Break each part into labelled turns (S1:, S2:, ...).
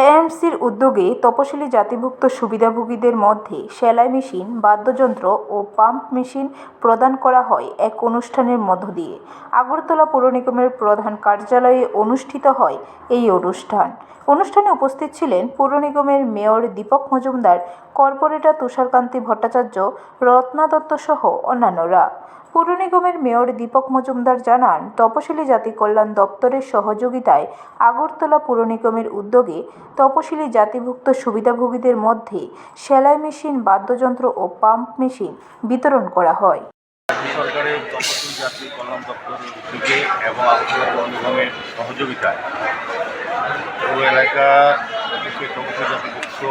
S1: এএমসির উদ্যোগে তপশিলি জাতিভুক্ত সুবিধাভোগীদের মধ্যে সেলাই মেশিন, বাদ্যযন্ত্র ও পাম্প মেশিন প্রদান করা হয় এক অনুষ্ঠানের মধ্য দিয়ে। আগরতলা পৌর নিগমের প্রধান কার্যালয়ে অনুষ্ঠিত হয় এই অনুষ্ঠান। অনুষ্ঠানে উপস্থিত ছিলেন পৌর নিগমের মেয়র দীপক মজুমদার, কর্পোরেটর তুষারকান্তি ভট্টাচার্য, রত্না দত্ত সহ অন্যান্যরা। পৌর নিগমের মেয়র দীপক মজুমদার জানান, তপশিলি জাতি কল্যাণ দপ্তরের সহযোগিতায় আগরতলা পৌর নিগমের উদ্যোগে তপশিলি জাতিভুক্ত সুবিধাভোগীদের মধ্যে সেলাই মেশিন, বাদ্যযন্ত্র ও পাম্প মেশিন বিতরণ করা হয়।
S2: সরকারের তপশিল জাতি কল্যাণ দপ্তরের উদ্যোগে এবং আগরতলা সহযোগিতায় এলাকার থেকে জাতিভুক্ত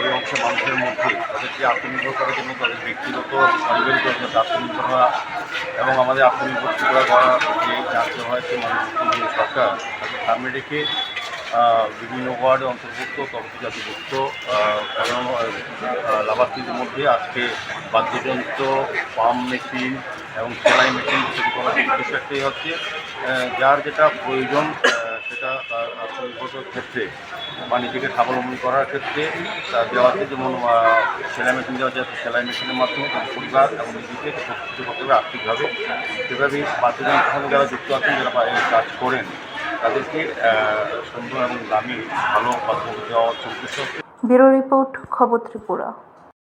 S2: ওই অংশের মানুষের মধ্যে তাদেরকে আত্মনির্ভর করার জন্য তাদের ব্যক্তিগত পারিবারিক জন্য আত্মনির্ভর হওয়া এবং আমাদের আত্মনির্ভর করা করা যে জানতে হয়েছে মানুষ যে সরকার, তাকে সামনে রেখে বিভিন্ন ওয়ার্ডে অন্তর্ভুক্ত তপশিল জাতিভুক্ত লাভার্থীদের মধ্যে আজকে বাদ্যযন্ত্র, পাম্প মেশিন এবং সেলাই মেশিন বিতরণ করার উদ্দেশ্য একটাই হচ্ছে যার যেটা প্রয়োজন তার আত্মনির্ভর ক্ষেত্রে বা নিজেকে স্বাবলম্বী করার ক্ষেত্রে তা দেওয়াতে যেমন সেলাই মেশিন দেওয়া যায় সেলাই মেশিনের মাধ্যমে তাদের পরিবার এবং নিজেকে প্রস্তুত করতে হবে আর্থিকভাবে সেভাবেই বাদ্যযন্ত্রের সঙ্গে যারা যুক্ত আছেন, যারা কাজ করেন, তাদেরকে সুন্দর এবং দামি ভালো পাত্র দেওয়া চলতেছে
S1: ব্যুরো রিপোর্ট, খবর ত্রিপুরা।